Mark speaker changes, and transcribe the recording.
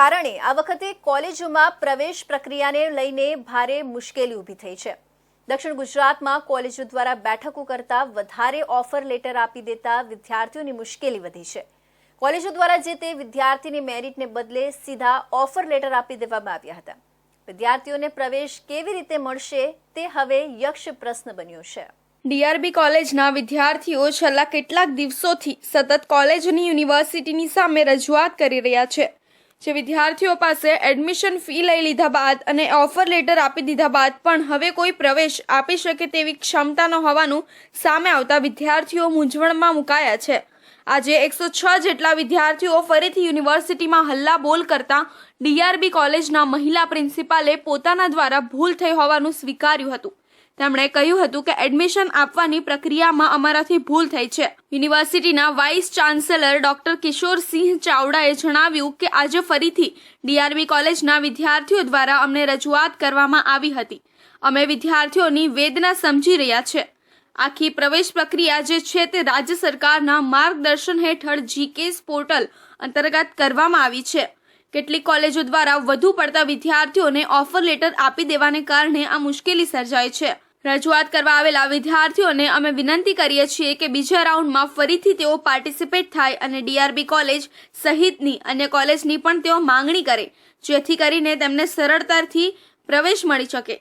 Speaker 1: કારણે આ વખતે કોલેજોમાં પ્રવેશ પ્રક્રિયાને લઈને ભારે મુશ્કેલી ઊભી થઈ છે. દક્ષિણ ગુજરાતમાં કોલેજો દ્વારા બેઠકો કરતા વધારે ઓફર લેટર આપી દેતા વિદ્યાર્થીઓની મુશ્કેલી વધી છે. કોલેજો દ્વારા જે તે વિદ્યાર્થીની મેરિટને બદલે સીધા ઓફર લેટર આપી દેવામાં આવ્યા હતા. વિદ્યાર્થીઓને પ્રવેશ કેવી રીતે મળશે તે હવે યક્ષ પ્રશ્ન બન્યો છે.
Speaker 2: ડીઆરબી કોલેજના વિદ્યાર્થીઓ છેલ્લા કેટલાક દિવસોથી સતત કોલેજની યુનિવર્સિટીની સામે રજૂઆત કરી રહ્યા છે. જે વિદ્યાર્થીઓ પાસે એડમિશન ફી લઈ લીધા બાદ અને ઓફર લેટર આપી દીધા બાદ પણ હવે કોઈ પ્રવેશ આપી શકે તેવી ક્ષમતા ન હોવાનું સામે આવતા વિદ્યાર્થીઓ મૂંઝવણમાં મુકાયા છે. આજે એકસો છ જેટલા વિદ્યાર્થીઓ ફરીથી યુનિવર્સિટીમાં હલ્લા બોલ કરતા ડીઆરબી કોલેજના મહિલા પ્રિન્સિપાલે પોતાના દ્વારા ભૂલ થઈ હોવાનું સ્વીકાર્યું હતું. તેમણે કહ્યું હતું કે એડમિશન આપવાની પ્રક્રિયામાં અમારાથી ભૂલ થઈ છે. યુનિવર્સિટીના વાઇસ ચાન્સેલર ડોક્ટર કિશોરસિંહ ચાવડાએ જણાવ્યું કે આજે ફરીથી ડીઆરબી કોલેજના વિદ્યાર્થીઓ દ્વારા અમને રજૂઆત કરવામાં આવી હતી. અમે વિદ્યાર્થીઓની વેદના સમજી રહ્યા છે. આખી પ્રવેશ પ્રક્રિયા જે છે તે રાજ્ય સરકારના માર્ગદર્શન હેઠળ જીકેસ પોર્ટલ અંતર્ગત કરવામાં આવી છે. કેટલીક કોલેજો દ્વારા વધુ પડતા વિદ્યાર્થીઓને ઓફર લેટર આપી દેવાને કારણે આ મુશ્કેલી સર્જાય છે. રજૂઆત કરવા આવેલા વિદ્યાર્થીઓને અમે વિનંતી કરીએ છીએ કે બીજા રાઉન્ડમાં ફરીથી તેઓ પાર્ટિસિપેટ થાય અને ડીઆરબી કોલેજ સહિતની અન્ય કોલેજની પણ તેઓ માંગણી કરે, જેથી કરીને તેમને સરળતાથી પ્રવેશ મળી શકે.